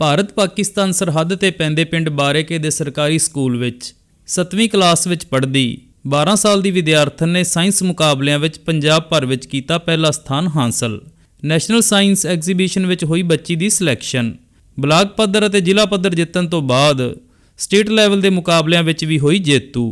ਭਾਰਤ ਪਾਕਿਸਤਾਨ ਸਰਹੱਦ ਤੇ ਪੈਂਦੇ ਪਿੰਡ ਬਾਰੇਕੇ ਦੇ ਸਰਕਾਰੀ ਸਕੂਲ ਵਿੱਚ 7ਵੀਂ ਕਲਾਸ ਵਿੱਚ ਪੜ੍ਹਦੀ 12 ਸਾਲ ਦੀ ਵਿਦਿਆਰਥਣ ਨੇ ਸਾਇੰਸ ਮੁਕਾਬਲਿਆਂ ਵਿੱਚ ਪੰਜਾਬ ਭਰ ਵਿੱਚ ਕੀਤਾ ਪਹਿਲਾ ਸਥਾਨ ਹਾਸਲ। ਨੈਸ਼ਨਲ ਸਾਇੰਸ ਐਗਜ਼ੀਬਿਸ਼ਨ ਵਿੱਚ ਹੋਈ ਬੱਚੀ ਦੀ ਸਿਲੈਕਸ਼ਨ। ਬਲਾਕ ਪੱਧਰ ਅਤੇ ਜ਼ਿਲ੍ਹਾ ਪੱਧਰ ਜਿੱਤਣ ਤੋਂ ਬਾਅਦ ਸਟੇਟ ਲੈਵਲ ਦੇ ਮੁਕਾਬਲਿਆਂ ਵਿੱਚ ਵੀ ਹੋਈ ਜੇਤੂ।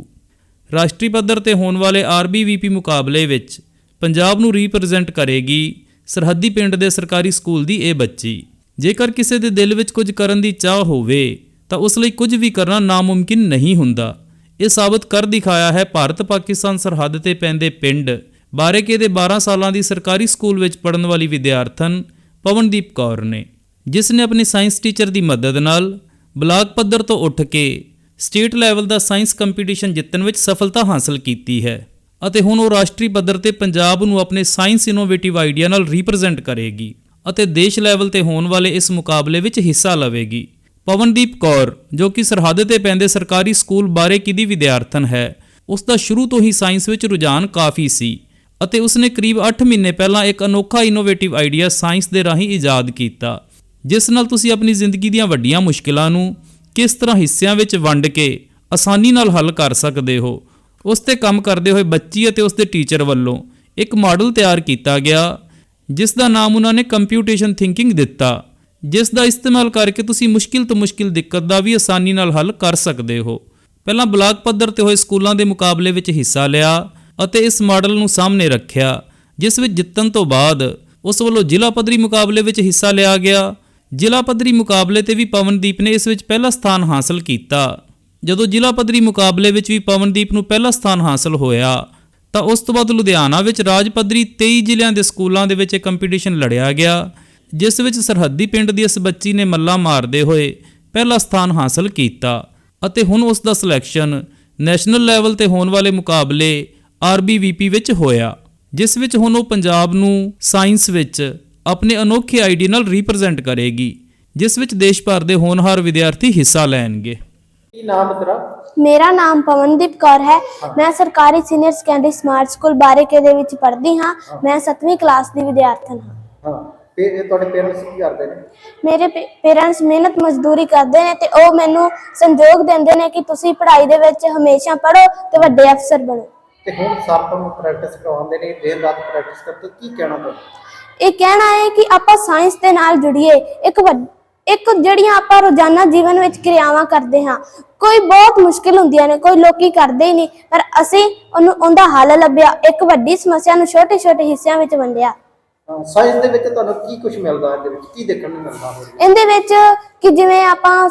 ਰਾਸ਼ਟਰੀ ਪੱਧਰ ਤੇ ਹੋਣ ਵਾਲੇ ਆਰਬੀਵੀਪੀ ਮੁਕਾਬਲੇ ਵਿੱਚ ਪੰਜਾਬ ਨੂੰ ਰਿਪਰੈਜ਼ੈਂਟ ਕਰੇਗੀ ਸਰਹੱਦੀ ਪਿੰਡ ਦੇ ਸਰਕਾਰੀ ਸਕੂਲ ਦੀ ਇਹ ਬੱਚੀ। ਜੇਕਰ ਕਿਸੇ ਦੇ ਦਿਲ ਵਿੱਚ ਕੁਝ ਕਰਨ ਦੀ ਚਾਹ ਹੋਵੇ, ਤਾਂ ਉਸ ਲਈ ਕੁਝ ਵੀ ਕਰਨਾ ਨਾਮੁਮਕਿਨ ਨਹੀਂ ਹੁੰਦਾ। ਇਹ ਸਾਬਤ ਕਰ ਦਿਖਾਇਆ ਹੈ ਭਾਰਤ ਪਾਕਿਸਤਾਨ ਸਰਹੱਦ ਤੇ ਪੈਂਦੇ ਪਿੰਡ ਬਾਰੇਕੇ ਦੇ 12 ਸਾਲਾਂ ਦੀ ਸਰਕਾਰੀ ਸਕੂਲ ਵਿੱਚ ਪੜਨ ਵਾਲੀ ਵਿਦਿਆਰਥਣ ਪਵਨਦੀਪ ਕੌਰ ਨੇ, ਜਿਸ ਨੇ ਆਪਣੀ ਸਾਇੰਸ ਟੀਚਰ ਦੀ ਮਦਦ ਨਾਲ ਬਲਾਕ ਪੱਧਰ ਤੋਂ ਉੱਠ ਕੇ ਸਟੇਟ ਲੈਵਲ ਦਾ ਸਾਇੰਸ ਕੰਪੀਟੀਸ਼ਨ ਜਿੱਤਣ ਵਿੱਚ ਸਫਲਤਾ ਹਾਸਲ ਕੀਤੀ ਹੈ ਅਤੇ ਹੁਣ ਉਹ ਰਾਸ਼ਟਰੀ ਪੱਧਰ ਤੇ ਪੰਜਾਬ ਨੂੰ ਆਪਣੇ ਸਾਇੰਸ ਇਨੋਵੇਟਿਵ ਆਈਡੀਆ ਨਾਲ ਰਿਪਰੈਜ਼ੈਂਟ ਕਰੇਗੀ। ਅਤੇ ਦੇਸ਼ ਲੈਵਲ ਤੇ ਹੋਣ ਵਾਲੇ ਇਸ ਮੁਕਾਬਲੇ ਵਿੱਚ ਹਿੱਸਾ ਲਵੇਗੀ। ਪਵਨਦੀਪ ਕੌਰ, ਜੋ ਕਿ ਸਰਹੱਦ ਤੇ ਪੈਂਦੇ ਸਰਕਾਰੀ ਸਕੂਲ ਬਾਰੇ ਦੀ ਵਿਦਿਆਰਥਣ ਹੈ, ਉਸ ਦਾ ਸ਼ੁਰੂ ਤੋਂ ਹੀ ਸਾਇੰਸ ਵਿੱਚ ਰੁਝਾਨ ਕਾਫੀ ਸੀ ਅਤੇ ਉਸਨੇ ਕਰੀਬ 8 ਮਹੀਨੇ ਪਹਿਲਾਂ ਇੱਕ ਅਨੋਖਾ ਇਨੋਵੇਟਿਵ ਆਈਡੀਆ ਸਾਇੰਸ ਦੇ ਰਾਹੀਂ ਇਜਾਦ ਕੀਤਾ, ਜਿਸ ਨਾਲ ਤੁਸੀਂ ਆਪਣੀ ਜ਼ਿੰਦਗੀ ਦੀਆਂ ਵੱਡੀਆਂ ਮੁਸ਼ਕਿਲਾਂ ਨੂੰ ਕਿਸ ਤਰ੍ਹਾਂ ਹਿੱਸਿਆਂ ਵਿੱਚ ਵੰਡ ਕੇ ਆਸਾਨੀ ਨਾਲ ਹੱਲ ਕਰ ਸਕਦੇ ਹੋ, ਉਸ ਤੇ ਕੰਮ ਕਰਦੇ ਹੋਏ ਬੱਚੀ ਅਤੇ ਉਸ ਦੇ ਟੀਚਰ ਵੱਲੋਂ ਇੱਕ ਮਾਡਲ ਤਿਆਰ ਕੀਤਾ ਗਿਆ ਜਿਸ ਦਾ ਨਾਮ ਉਹਨਾਂ ਨੇ ਕੰਪਿਊਟੇਸ਼ਨ ਥਿੰਕਿੰਗ ਦਿੱਤਾ, ਜਿਸ ਦਾ ਇਸਤੇਮਾਲ ਕਰਕੇ ਤੁਸੀਂ ਮੁਸ਼ਕਿਲ ਤੋਂ ਮੁਸ਼ਕਿਲ ਦਿੱਕਤ ਦਾ ਵੀ ਆਸਾਨੀ ਨਾਲ ਹੱਲ ਕਰ ਸਕਦੇ ਹੋ। ਪਹਿਲਾਂ ਬਲਾਕ ਪੱਧਰ ਤੇ ਹੋਏ ਸਕੂਲਾਂ ਦੇ ਮੁਕਾਬਲੇ ਵਿੱਚ ਹਿੱਸਾ ਲਿਆ ਅਤੇ ਇਸ ਮਾਡਲ ਨੂੰ ਸਾਹਮਣੇ ਰੱਖਿਆ, ਜਿਸ ਵਿੱਚ ਜਿੱਤਣ ਤੋਂ ਬਾਅਦ ਉਸ ਵੱਲੋਂ ਜ਼ਿਲ੍ਹਾ ਪੱਧਰੀ ਮੁਕਾਬਲੇ ਵਿੱਚ ਹਿੱਸਾ ਲਿਆ ਗਿਆ। ਜ਼ਿਲ੍ਹਾ ਪੱਧਰੀ ਮੁਕਾਬਲੇ ਤੇ ਵੀ ਪਵਨਦੀਪ ਨੇ ਇਸ ਵਿੱਚ ਪਹਿਲਾ ਸਥਾਨ ਹਾਸਲ ਕੀਤਾ। ਜਦੋਂ ਜ਼ਿਲ੍ਹਾ ਪੱਧਰੀ ਮੁਕਾਬਲੇ ਵਿੱਚ ਵੀ ਪਵਨਦੀਪ ਨੂੰ ਪਹਿਲਾ ਸਥਾਨ ਹਾਸਲ ਹੋਇਆ ਤਾਂ ਉਸ ਤੋਂ ਬਾਅਦ ਲੁਧਿਆਣਾ ਵਿੱਚ ਰਾਜ ਪੱਧਰੀ 23 ਜ਼ਿਲ੍ਹਿਆਂ ਦੇ ਸਕੂਲਾਂ ਦੇ ਵਿੱਚ ਇਹ ਕੰਪੀਟੀਸ਼ਨ ਲੜਿਆ ਗਿਆ, ਜਿਸ ਵਿੱਚ ਸਰਹੱਦੀ ਪਿੰਡ ਦੀ ਇਸ ਬੱਚੀ ਨੇ ਮੱਲਾ ਮਾਰਦੇ ਹੋਏ ਪਹਿਲਾ ਸਥਾਨ ਹਾਸਲ ਕੀਤਾ ਅਤੇ ਹੁਣ ਉਸ ਦਾ ਸਿਲੈਕਸ਼ਨ ਨੈਸ਼ਨਲ ਲੈਵਲ ਤੇ ਹੋਣ ਵਾਲੇ ਮੁਕਾਬਲੇ ਆਰਬੀਵੀਪੀ ਵਿੱਚ ਹੋਇਆ, ਜਿਸ ਵਿੱਚ ਹੁਣ ਉਹ ਪੰਜਾਬ ਨੂੰ ਸਾਇੰਸ ਵਿੱਚ ਆਪਣੇ ਅਨੋਖੇ ਆਈਡੀ ਨਾਲ ਰਿਪਰੈਜ਼ੈਂਟ ਕਰੇਗੀ, ਜਿਸ ਵਿੱਚ ਦੇਸ਼ ਭਰ ਦੇ ਹੋਣਹਾਰ ਵਿਦਿਆਰਥੀ ਹਿੱਸਾ ਲੈਣਗੇ। ਕੀ ਨਾਮ ਹੈ ਤੇਰਾ? ਮੇਰਾ ਨਾਮ ਪਵਨਦੀਪ ਕੌਰ ਹੈ। ਮੈਂ ਸਰਕਾਰੀ senior secondary smart school Bareke ਦੇ ਵਿੱਚ ਪੜ੍ਹਦੀ ਹਾਂ। ਮੈਂ 7ਵੀਂ ਕਲਾਸ ਦੀ ਵਿਦਿਆਰਥਣ ਹਾਂ। ਹਾਂ। ਤੇ ਇਹ ਤੁਹਾਡੇ ਪੇਰੈਂਟਸ ਕੀ ਕਰਦੇ ਨੇ? ਮੇਰੇ ਪੇਰੈਂਟਸ ਮਿਹਨਤ ਮਜ਼ਦੂਰੀ ਕਰਦੇ ਨੇ ਤੇ ਉਹ ਮੈਨੂੰ ਸੰਯੋਗ ਦਿੰਦੇ ਨੇ ਕਿ ਤੁਸੀਂ ਪੜ੍ਹਾਈ ਦੇ ਵਿੱਚ ਹਮੇਸ਼ਾ ਪੜ੍ਹੋ ਤੇ ਵੱਡੇ ਅਫਸਰ ਬਣੋ। ਤੇ ਹੁਣ ਸਰ ਤੁਹਾਨੂੰ ਪ੍ਰੈਕਟਿਸ ਕਰਵਾਉਂਦੇ ਨੇ ਦੇਰ ਰਾਤ ਪ੍ਰੈਕਟਿਸ ਕਰਦੇ ਕੀ ਕਹਿਣਾ ਤੁਹਾਨੂੰ ਇਹ ਕਹਿਣਾ ਹੈ ਕਿ ਆਪਾਂ ਸਾਇੰਸ ਦੇ ਨਾਲ ਜੁੜੀਏ। ਇੱਕ ਵੱਡ- ਇੱਕ ਜਿਹੜੀਆਂ ਆਪਾਂ ਰੋਜ਼ਾਨਾ ਜੀਵਨ ਵਿੱਚ ਕਿਰਿਆਵਾਂ ਕਰਦੇ ਹਾਂ ਕੋਈ ਬਹੁਤ ਮੁਸ਼ਕਿਲ ਹੁੰਦੀਆਂ ਨੇ ਕੋਈ ਲੋਕੀ ਕਰਦੇ ਹੀ ਨਹੀਂ ਪਰ ਅਸੀਂ ਉਹਨੂੰ ਉਹਦਾ ਹੱਲ ਲੱਭਿਆ ਇੱਕ ਵੱਡੀ ਸਮੱਸਿਆ ਨੂੰ ਛੋਟੇ-ਛੋਟੇ ਹਿੱਸਿਆਂ ਵਿੱਚ ਵੰਡਿਆ। ਸਾਇੰਸ ਦੇ ਵਿੱਚ ਤੁਹਾਨੂੰ ਕੀ ਕੁਝ ਮਿਲਦਾ ਇਹਦੇ ਵਿੱਚ ਕੀ ਦੇਖਣ ਨੂੰ ਮਿਲਦਾ ਹੋਰ? ਇਹਦੇ ਵਿੱਚ ਕਿ ਜਿਵੇਂ ਆਪਾਂ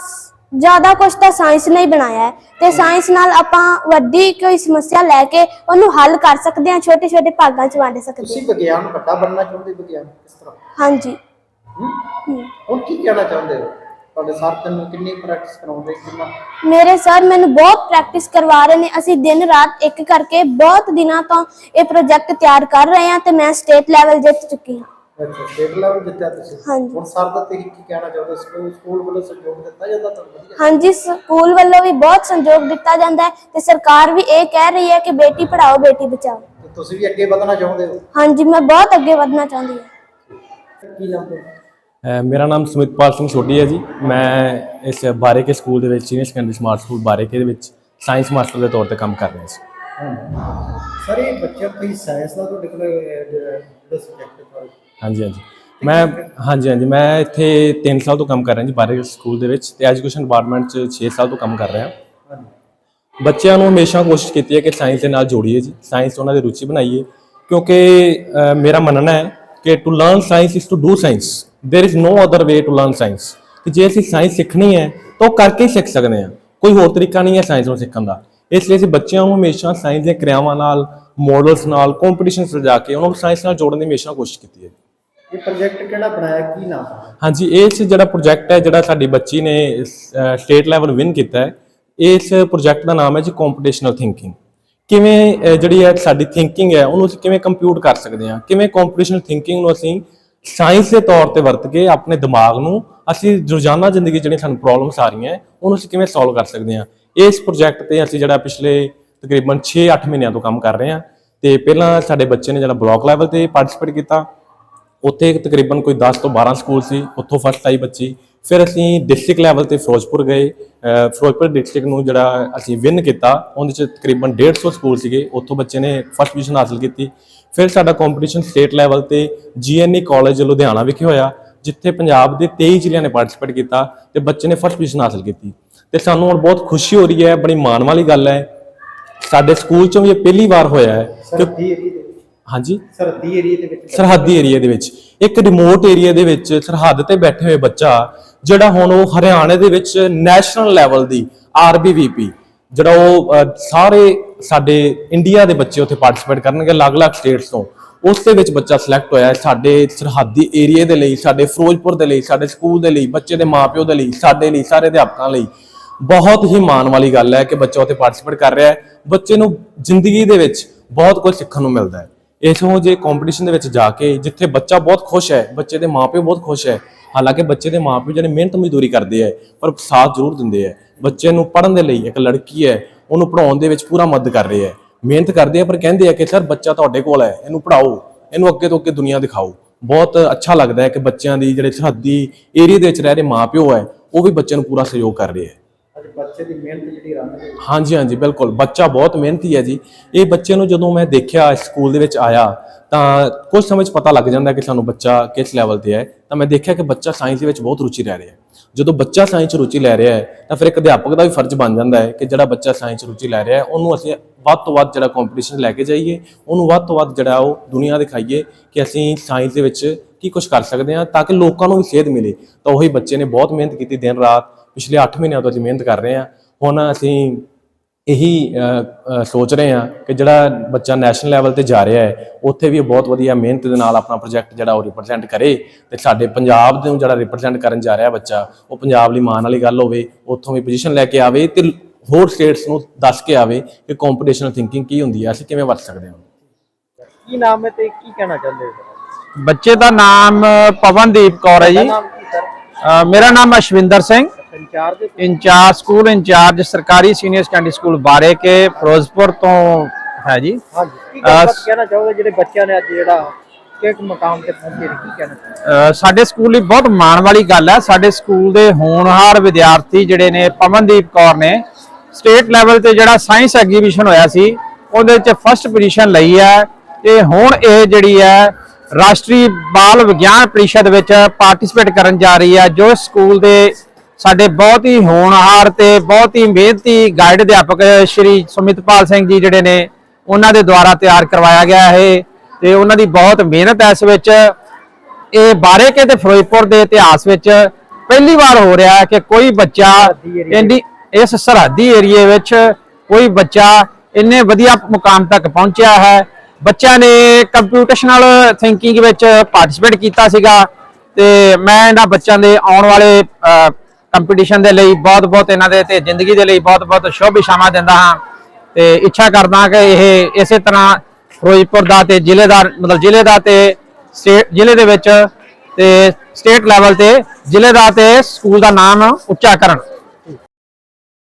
ਜ਼ਿਆਦਾ ਕੁਝ ਤਾਂ ਸਾਇੰਸ ਨੇ ਹੀ ਬਣਾਇਆ ਹੈ ਤੇ ਸਾਇੰਸ ਨਾਲ ਆਪਾਂ ਵੱਡੀ ਕੋਈ ਸਮੱਸਿਆ ਲੈ ਕੇ ਉਹਨੂੰ ਹੱਲ ਕਰ ਸਕਦੇ ਹਾਂ ਛੋਟੇ-ਛੋਟੇ ਭਾਗਾਂ 'ਚ ਵੰਡ ਸਕਦੇ ਤੁਸੀਂ ਹਾਂ। ਵਿਗਿਆਨ ਵੱਡਾ ਬਣਨਾ ਚਾਹੁੰਦੇ ਵਿਗਿਆਨ ਕਿਸ ਤਰ੍ਹਾਂ? ਹਾਂਜੀ। ਹੁਣ ਕੀ ਕਹਿਣਾ ਚਾਹੁੰਦੇ ਹੋ? ਤੁਹਾਡੇ ਸਰ ਤੈਨੂੰ ਕਿੰਨੀ ਪ੍ਰੈਕਟਿਸ ਕਰਾਉਂਦੇ ਕਿੰਨਾ? ਮੇਰੇ ਸਰ ਮੈਨੂੰ ਬਹੁਤ ਪ੍ਰੈਕਟਿਸ ਕਰਵਾ ਰਹੇ ਨੇ। ਅਸੀਂ ਦਿਨ ਰਾਤ ਇੱਕ ਕਰਕੇ ਬਹੁਤ ਦਿਨਾਂ ਤੋਂ ਇਹ ਪ੍ਰੋਜੈਕਟ ਤਿਆਰ ਕਰ ਰਹੇ ਹਾਂ ਤੇ ਮੈਂ ਸਟੇਟ ਲੈਵਲ ਜਿੱਤ ਚੁੱਕੀ ਹਾਂ। ਅੱਛਾ ਸਟੇਟ ਲੈਵਲ ਜਿੱਤਿਆ ਤੁਸੀਂ? ਹਾਂਜੀ। ਹੁਣ ਸਰ ਦਾ ਤੁਸੀਂ ਕੀ ਕਹਿਣਾ ਚਾਹੁੰਦੇ ਸਕੂਲ ਸਕੂਲ ਵੱਲੋਂ ਸਹਿਯੋਗ ਦਿੱਤਾ ਜਾਂਦਾ ਤੁਹਾਨੂੰ ਵਧੀਆ। ਹਾਂਜੀ ਸਕੂਲ ਵੱਲੋਂ ਵੀ ਬਹੁਤ ਸੰਯੋਗ ਦਿੱਤਾ ਜਾਂਦਾ ਹੈ ਤੇ ਸਰਕਾਰ ਵੀ ਇਹ ਕਹਿ ਰਹੀ ਹੈ ਕਿ ਬੇਟੀ ਪੜ੍ਹਾਓ ਬੇਟੀ ਬਚਾਓ। ਤੇ ਤੁਸੀਂ ਵੀ ਅੱਗੇ ਵਧਣਾ ਚਾਹੁੰਦੇ ਹੋ? ਹਾਂਜੀ ਮੈਂ ਬਹੁਤ ਅੱਗੇ ਵਧਣਾ ਚਾਹੁੰਦੀ ਹਾਂ। ਕੀ ਨਾਮ ਮੇਰਾ ਨਾਮ ਸੁਮਿਤਪਾਲ ਸਿੰਘ ਸੋਢੀ ਹੈ ਜੀ। ਮੈਂ ਇਸ ਬਾਰੇਕੇ ਸਕੂਲ ਦੇ ਵਿੱਚ senior secondary smart school Bareke ਦੇ ਵਿੱਚ ਸਾਇੰਸ ਮਾਸਟਰ ਦੇ ਤੌਰ ਤੇ ਕੰਮ ਕਰ ਰਿਹਾ ਸੀ। ਸਰ ਇਹ ਬੱਚਿਆਂ ਕੋਈ ਸਾਇੰਸ ਦਾ ਤੁਹਾਡੇ ਕੋਲ ਜਿਹੜਾ ਸਬਜੈਕਟ ਹੈ ਹਾਂਜੀ ਹਾਂਜੀ। ਮੈਂ ਹਾਂਜੀ ਹਾਂਜੀ ਮੈਂ ਇੱਥੇ 3 ਸਾਲ ਤੋਂ ਕੰਮ ਕਰ ਰਿਹਾ ਜੀ ਬਾਰੇਕੇ ਸਕੂਲ ਦੇ ਵਿੱਚ ਤੇ ਐਜੂਕੇਸ਼ਨ ਡਿਪਾਰਟਮੈਂਟ 'ਚ 6 ਸਾਲ ਤੋਂ ਕੰਮ ਕਰ ਰਿਹਾ। ਬੱਚਿਆਂ ਨੂੰ ਹਮੇਸ਼ਾ ਕੋਸ਼ਿਸ਼ ਕੀਤੀ ਹੈ ਕਿ ਸਾਇੰਸ ਦੇ ਨਾਲ ਜੋੜੀਏ ਜੀ। ਸਾਇੰਸ ਉਹਨਾਂ ਦੀ ਰੁਚੀ ਬਣਾਈਏ। ਕਿਉਂਕਿ ਮੇਰਾ ਮੰਨਣਾ ਹੈ ਕਿ to learn science is to do science there is no other way to learn science ਕਿ ਜੇ ਅਸੀਂ ਸਾਇੰਸ ਸਿੱਖਣੀ ਹੈ ਤਾਂ ਉਹ ਕਰਕੇ ਹੀ ਸਿੱਖ ਸਕਦੇ ਹਾਂ ਕੋਈ ਹੋਰ ਤਰੀਕਾ ਨਹੀਂ ਹੈ ਸਾਇੰਸ ਨੂੰ ਸਿੱਖਣ ਦਾ ਇਸ ਲਈ ਅਸੀਂ ਬੱਚਿਆਂ ਨੂੰ ਹਮੇਸ਼ਾ ਸਾਇੰਸ ਦੀਆਂ ਕਿਰਿਆਵਾਂ ਨਾਲ ਮਾਡਲਸ ਨਾਲ ਕੰਪੀਟੀਸ਼ਨਸ ਲਿਜਾ ਕੇ ਉਹਨਾਂ ਨੂੰ ਸਾਇੰਸ ਨਾਲ ਜੋੜਨ ਦੀ ਹਮੇਸ਼ਾ ਕੋਸ਼ਿਸ਼ ਕੀਤੀ ਹੈ ਇਹ ਪ੍ਰੋਜੈਕਟ ਕਿਹੜਾ ਬਣਾਇਆ ਕੀ ਨਾਮ ਹੈ ਹਾਂਜੀ ਇਸ ਜਿਹੜਾ ਪ੍ਰੋਜੈਕਟ ਹੈ ਜਿਹੜਾ ਸਾਡੀ ਬੱਚੀ ਨੇ ਸਟੇਟ ਲੈਵਲ ਵਿਨ ਕੀਤਾ ਹੈ ਇਸ ਪ੍ਰੋਜੈਕਟ ਦਾ ਨਾਮ ਹੈ ਜੀ ਕੰਪੀਟੀਸ਼ਨਲ ਥਿੰਕਿੰਗ ਕਿਵੇਂ ਅਹ, ਜਿਹੜੀ ਹੈ ਸਾਡੀ ਥਿੰਕਿੰਗ ਹੈ ਉਹਨੂੰ ਅਸੀਂ ਕਿਵੇਂ ਕੰਪਿਊਟ ਕਰ ਸਕਦੇ ਹਾਂ ਕਿਵੇਂ ਕੰਪੀਟੀਸ਼ਨਲ ਥਿੰਕਿੰਗ ਨੂੰ ਅਸੀਂ ਸਾਇੰਸ ਦੇ ਤੌਰ ਤੇ ਵਰਤ ਕੇ ਆਪਣੇ ਦਿਮਾਗ ਨੂੰ ਅਸੀਂ ਰੋਜ਼ਾਨਾ ਜ਼ਿੰਦਗੀ ਜਿਹੜੀਆਂ ਸਾਨੂੰ ਪ੍ਰੋਬਲਮਸ ਆ ਰਹੀਆਂ, ਉਹਨੂੰ ਅਸੀਂ ਕਿਵੇਂ ਸੋਲਵ ਕਰ ਸਕਦੇ ਹਾਂ? ਇਸ ਪ੍ਰੋਜੈਕਟ ਤੇ ਅਸੀਂ ਜਿਹੜਾ ਪਿਛਲੇ ਤਕਰੀਬਨ 6-8 ਮਹੀਨਿਆਂ ਤੋਂ ਕੰਮ ਕਰ ਰਹੇ ਹਾਂ ਤੇ ਪਹਿਲਾਂ ਸਾਡੇ ਬੱਚੇ ਨੇ ਜਿਹੜਾ ਬਲਾਕ ਲੈਵਲ ਤੇ ਪਾਰਟਿਸਿਪੇਟ ਕੀਤਾ। ਉੱਥੇ ਤਕਰੀਬਨ ਕੋਈ 10 ਤੋਂ 12 ਸਕੂਲ ਸੀ, ਉੱਥੋਂ ਫਸਟ ਆਈ ਬੱਚੀ। ਫਿਰ ਅਸੀਂ ਡਿਸਟ੍ਰਿਕਟ ਲੈਵਲ ਤੇ ਫਿਰੋਜ਼ਪੁਰ ਗਏ। ਫਿਰੋਜ਼ਪੁਰ ਡਿਸਟ੍ਰਿਕਟ ਨੂੰ ਜਿਹੜਾ ਅਸੀਂ ਵਿਨ ਕੀਤਾ, ਉਹਦੇ ਚ ਤਕਰੀਬਨ 150 ਸਕੂਲ ਸੀਗੇ। ਉੱਥੋਂ ਬੱਚੇ ਨੇ ਫਸਟ ਪੋਜੀਸ਼ਨ ਹਾਸਲ ਕੀਤੀ। ਫਿਰ ਸਾਡਾ ਕੰਪੀਟੀਸ਼ਨ ਸਟੇਟ ਲੈਵਲ ਤੇ ਜੀਐਨਈ ਕਾਲਜ ਲੁਧਿਆਣਾ ਵਿਖੇ ਹੋਇਆ ਜਿੱਥੇ ਪੰਜਾਬ ਦੇ 23 ਜ਼ਿਲ੍ਹਿਆਂ ਨੇ ਪਾਰਟਿਸਿਪੇਟ ਕੀਤਾ ਤੇ ਬੱਚੇ ਨੇ ਫਸਟ ਪੋਜੀਸ਼ਨ ਹਾਸਲ ਕੀਤੀ। ਤੇ ਸਾਨੂੰ ਹੁਣ ਬਹੁਤ ਖੁਸ਼ੀ ਹੋ ਰਹੀ ਹੈ ਬੜੀ ਮਾਣ ਵਾਲੀ ਗੱਲ ਹੈ। ਸਾਡੇ ਸਕੂਲ ਚੋਂ ਵੀ ਇਹ ਪਹਿਲੀ ਵਾਰ ਹੋਇਆ ਹੈ। ਕਿ ਹਾਂਜੀ? ਸਰਹੱਦੀ ਏਰੀਆ ਦੇ ਵਿੱਚ। ਸਰਹੱਦੀ ਏਰੀਆ ਦੇ ਵਿੱਚ। ਇੱਕ ਰਿਮੋਟ ਏਰੀਆ ਦੇ ਵਿੱਚ ਸਰਹੱਦ ਤੇ ਬੈਠੇ ਹੋਏ ਬੱਚਾ ਜਿਹੜਾ ਹੁਣ ਉਹ ਹਰਿਆਣੇ ਦੇ ਵਿੱਚ ਨੈਸ਼ਨਲ ਲੈਵਲ ਦੀ ਆਰਬੀਵੀਪੀ ਜਿਹੜਾ ਉਹ ਸਾਰੇ ਸਾਡੇ ਇੰਡੀਆ ਦੇ ਬੱਚੇ ਉੱਥੇ ਪਾਰਟਿਸਿਪੇਟ ਕਰਨਗੇ ਅਲੱਗ-ਅਲੱਗ ਸਟੇਟਸ ਤੋਂ। ਉਸ ਦੇ ਵਿੱਚ ਬੱਚਾ ਸਿਲੈਕਟ ਹੋਇਆ ਸਾਡੇ ਸਰਹੱਦੀ ਏਰੀਆ ਦੇ ਲਈ, ਸਾਡੇ ਫਿਰੋਜ਼ਪੁਰ ਦੇ ਲਈ, ਸਾਡੇ ਸਕੂਲ ਦੇ ਲਈ, ਬੱਚੇ ਦੇ ਮਾਪਿਓ ਦੇ ਲਈ, ਸਾਡੇ ਲਈ, ਸਾਰੇ ਅਧਿਆਪਕਾਂ ਲਈ। ਬਹੁਤ ਹੀ ਮਾਣ ਵਾਲੀ ਗੱਲ ਹੈ ਕਿ ਬੱਚਾ ਉੱਥੇ ਪਾਰਟਿਸਿਪੇਟ ਕਰ ਰਿਹਾ ਹੈ। ਬੱਚੇ ਨੂੰ ਜ਼ਿੰਦਗੀ ਦੇ ਵਿੱਚ ਬਹੁਤ ਕੁਝ ਸਿੱਖਣ ਨੂੰ ਮਿਲਦਾ ਹੈ। ਇਸੋਂ ਜੇ ਕੰਪੀਟੀਸ਼ਨ ਦੇ ਵਿੱਚ ਜਾ ਕੇ ਜਿੱਥੇ ਬੱਚਾ ਬਹੁਤ ਖੁਸ਼ ਹੈ, ਬੱਚੇ ਦੇ ਮਾਪੇ ਬਹੁਤ ਖੁਸ਼ ਹੈ, ਹਾਲਾਂਕਿ ਬੱਚੇ ਦੇ ਮਾਪੇ ਜਿਹੜੇ ਮਿਹਨਤ ਮਜ਼ਦੂਰੀ ਕਰਦੇ ਹੈ, ਪਰ ਸਾਥ ਜ਼ਰੂਰ ਦਿੰਦੇ ਹੈ। ਬੱਚੇ ਨੂੰ ਪੜ੍ਹਨ ਦੇ ਲਈ ਇੱਕ ਲੜਕੀ ਹੈ ਉਹਨੂੰ ਪੜਾਉਣ ਦੇ ਵਿੱਚ ਪੂਰਾ ਮਦਦ ਕਰ ਰਹੇ ਹੈ। ਮਿਹਨਤ ਕਰਦੇ ਆ ਪਰ ਕਹਿੰਦੇ ਆ ਕਿ ਸਰ ਬੱਚਾ ਤੁਹਾਡੇ ਕੋਲ ਹੈ, ਇਹਨੂੰ ਪੜਾਓ ਇਹਨੂੰ ਅੱਗੇ ਤੋਂ ਅੱਗੇ ਦੁਨੀਆ ਦਿਖਾਓ। ਬਹੁਤ ਅੱਛਾ ਲੱਗਦਾ ਹੈ ਕਿ ਬੱਚਿਆਂ ਦੀ ਜਿਹੜੇ ਸਰਹੱਦੀ ਏਰੀਆ ਦੇ ਵਿੱਚ ਰਹਿ ਰਹੇ ਮਾਪਿਓ ਹੈ, ਉਹ ਵੀ ਬੱਚਿਆਂ ਨੂੰ ਪੂਰਾ ਸਹਿਯੋਗ ਕਰ ਰਹੇ ਹੈ। ਬੱਚੇ ਦੀ ਮਿਹਨਤ ਜਿਹੜੀ ਰੰਗ ਦੇ ਹਾਂਜੀ ਹਾਂਜੀ, ਬਿਲਕੁਲ। ਬੱਚਾ ਬਹੁਤ ਮਿਹਨਤੀ ਹੈ ਜੀ। ਇਹ ਬੱਚੇ ਨੂੰ ਜਦੋਂ ਮੈਂ ਦੇਖਿਆ ਸਕੂਲ ਦੇ ਵਿੱਚ ਆਇਆ, ਤਾਂ ਕੁਝ ਸਮਝ ਪਤਾ ਲੱਗ ਜਾਂਦਾ ਕਿ ਸਾਨੂੰ ਬੱਚਾ ਕਿਸ ਲੈਵਲ ਤੇ ਹੈ। ਤਾਂ ਮੈਂ ਦੇਖਿਆ ਕਿ ਬੱਚਾ ਸਾਇੰਸ ਦੇ ਵਿੱਚ ਬਹੁਤ ਰੁਚੀ ਲੈ ਰਿਹਾ ਹੈ। ਜਦੋਂ ਬੱਚਾ ਸਾਇੰਸ 'ਚ ਰੁਚੀ ਲੈ ਰਿਹਾ ਹੈ, ਤਾਂ ਫਿਰ ਇੱਕ ਅਧਿਆਪਕ ਦਾ ਵੀ ਫਰਜ਼ ਬਣ ਜਾਂਦਾ ਹੈ ਕਿ ਜਿਹੜਾ ਬੱਚਾ ਸਾਇੰਸ 'ਚ ਰੁਚੀ ਲੈ ਰਿਹਾ ਹੈ, ਉਹਨੂੰ ਅਸੀਂ ਵੱਧ ਤੋਂ ਵੱਧ ਜਿਹੜਾ ਕੰਪੀਟੀਸ਼ਨ ਲੈ ਕੇ ਜਾਈਏ, ਉਹਨੂੰ ਵੱਧ ਤੋਂ ਵੱਧ ਜਿਹੜਾ ਉਹ ਦੁਨੀਆ ਦਿਖਾਈਏ ਕਿ ਅਸੀਂ ਸਾਇੰਸ ਦੇ ਵਿੱਚ ਕੀ ਕੁਝ ਕਰ ਸਕਦੇ ਹਾਂ, ਤਾਂ ਕਿ ਲੋਕਾਂ ਨੂੰ ਵੀ ਸੇਧ ਮਿਲੇ। ਤਾਂ ਉਹੀ ਬੱਚੇ ਨੇ ਬਹੁਤ ਮਿਹਨਤ ਕੀਤੀ ਦਿਨ ਰਾਤ ਪਿਛਲੇ 8 ਮਹੀਨਿਆਂ ਤੋਂ ਅਸੀਂ ਮਿਹਨਤ ਕਰ ਰਹੇ ਹਾਂ। ਹੁਣ ਅਸੀਂ ਇਹੀ ਸੋਚ ਰਹੇ ਹਾਂ ਕਿ ਜਿਹੜਾ ਬੱਚਾ ਨੈਸ਼ਨਲ ਲੈਵਲ ਤੇ ਜਾ ਰਿਹਾ ਹੈ ਉੱਥੇ ਵੀ ਬਹੁਤ ਵਧੀਆ ਮਿਹਨਤ ਦੇ ਨਾਲ ਆਪਣਾ ਪ੍ਰੋਜੈਕਟ ਜਿਹੜਾ ਉਹ ਰਿਪਰੈਜ਼ੈਂਟ ਕਰੇ ਤੇ ਸਾਡੇ ਪੰਜਾਬ ਨੂੰ ਜਿਹੜਾ ਰਿਪਰੈਜ਼ੈਂਟ ਕਰਨ ਜਾ ਰਿਹਾ ਬੱਚਾ ਉਹ ਪੰਜਾਬ ਲਈ ਮਾਣ ਵਾਲੀ ਗੱਲ ਹੋਵੇ ਉੱਥੋਂ ਵੀ ਪੋਜੀਸ਼ਨ ਲੈ ਕੇ ਆਵੇ ਤੇ ਹੋਰ ਸਟੇਟਸ ਨੂੰ ਦੱਸ ਕੇ ਆਵੇ ਕਿ ਕੰਪੀਟੀਸ਼ਨਲ ਥਿੰਕਿੰਗ ਕੀ ਹੁੰਦੀ ਹੈ ਅਸੀਂ ਕਿਵੇਂ ਵਰਤ ਸਕਦੇ ਹਾਂ। ਕੀ ਨਾਮ ਹੈ ਤੇ ਕੀ ਕਹਿਣਾ ਚਾਹੁੰਦੇ ਹੋ? ਬੱਚੇ ਦਾ ਨਾਮ ਪਵਨਦੀਪ ਕੌਰ ਹੈ ਜੀ। ਮੇਰਾ ਨਾਮ Ashwinder Singh. Incharge school incharge ਸਰਕਾਰੀ senior secondary school Bareke Ferozepur ਤੋਂ ਹੈ ਜੀ। ਹਾਂਜੀ। ਕੀ ਗੱਲਬਾਤ ਅਹ ਕਹਿਣਾ ਚਾਹੋਗੇ ਜਿਹੜੇ ਬੱਚਿਆਂ ਨੇ ਅੱਜ ਜਿਹੜਾ ਕਿਸ ਮਕਾਮ ਤੇ ਪਹੁੰਚੇ ਨੇ ਕੀ ਕਹਿਣਾ ਚਾਹੋਗੇ? ਅ, ਸਾਡੇ ਸਕੂਲ ਲਈ ਬਹੁਤ ਮਾਣ ਵਾਲੀ ਗੱਲ ਹੈ। ਸਾਡੇ ਸਕੂਲ ਦੇ ਹੋਣਹਾਰ ਵਿਦਿਆਰਥੀ ਜਿਹੜੇ ਨੇ ਪਵਨਦੀਪ ਕੌਰ ਨੇ ਸਟੇਟ ਲੈਵਲ ਤੇ ਜਿਹੜਾ ਸਾਇੰਸ ਐਗਜ਼ੀਬਿਸ਼ਨ ਹੋਇਆ ਸੀ ਉਹਦੇ ਵਿੱਚ ਫਸਟ ਪੋਜੀਸ਼ਨ ਲਈ ਹੈ। ਤੇ ਹੁਣ ਇਹ ਜਿਹੜੀ ਹੈ ਰਾਸ਼ਟਰੀ ਬਾਲ ਵਿਗਿਆਨ ਪ੍ਰੀਸ਼ਦ ਵਿੱਚ ਪਾਰਟਿਸਿਪੇਟ ਕਰਨ ਜਾ ਰਹੀ ਹੈ ਜੋ ਸਕੂਲ ਦੇ ਸਾਡੇ ਬਹੁਤ ਹੀ ਹੋਣਹਾਰ ਤੇ ਬਹੁਤ ਹੀ ਮਿਹਨਤੀ ਗਾਈਡ ਅਧਿਆਪਕ ਸ਼੍ਰੀ ਸੁਮਿਤਪਾਲ ਸਿੰਘ ਜੀ ਜਿਹੜੇ ਨੇ, ਉਹਨਾਂ ਦੇ ਦੁਆਰਾ ਤਿਆਰ ਕਰਵਾਇਆ ਗਿਆ ਹੈ ਤੇ ਉਹਨਾਂ ਦੀ ਬਹੁਤ ਮਿਹਨਤ ਹੈ ਇਸ ਵਿੱਚ। ਇਹ ਬਾਰੇਕੇ ਤੇ ਫਿਰੋਜ਼ਪੁਰ ਦੇ ਇਤਿਹਾਸ ਵਿੱਚ ਪਹਿਲੀ ਵਾਰ ਹੋ ਰਿਹਾ ਹੈ ਕਿ ਕੋਈ ਬੱਚਾ ਇੰਨੀ ਇਸ ਸਰਹੱਦੀ ਏਰੀਏ ਵਿੱਚ ਕੋਈ ਬੱਚਾ ਇੰਨੇ ਵਧੀਆ ਮੁਕਾਮ ਤੱਕ ਪਹੁੰਚਿਆ ਹੈ। ਬੱਚਿਆਂ ਨੇ ਕੰਪਿਊਟੇਸ਼ਨਲ ਥਿੰਕਿੰਗ ਵਿੱਚ ਪਾਰਟਿਸਿਪੇਟ ਕੀਤਾ ਸੀਗਾ ਤੇ ਮੈਂ ਇਹਨਾਂ ਬੱਚਿਆਂ ਦੇ ਆਉਣ ਵਾਲੇ ਕੰਪੀਟੀਸ਼ਨ ਦੇ ਲਈ ਬਹੁਤ-ਬਹੁਤ ਇਹਨਾਂ ਦੇ ਤੇ ਜ਼ਿੰਦਗੀ ਦੇ ਲਈ ਬਹੁਤ-ਬਹੁਤ ਸ਼ੁਭ ਇਸ਼ਾਵਾਂ ਦਿੰਦਾ ਹਾਂ। ਤੇ ਇੱਛਾ ਕਰਦਾ ਕਿ ਇਹ ਇਸੇ ਤਰ੍ਹਾਂ ਫਿਰੋਜ਼ਪੁਰ ਦਾ ਤੇ ਜ਼ਿਲ੍ਹੇ ਦਾ ਮਤਲਬ ਜ਼ਿਲ੍ਹੇ ਦਾ ਤੇ ਸਟੇਟ, ਜ਼ਿਲ੍ਹੇ ਦੇ ਵਿੱਚ ਤੇ ਸਟੇਟ ਲੈਵਲ ਤੇ ਜ਼ਿਲ੍ਹੇ ਦਾ ਤੇ ਸਕੂਲ ਦਾ ਨਾਮ ਉੱਚਾ ਕਰਨ।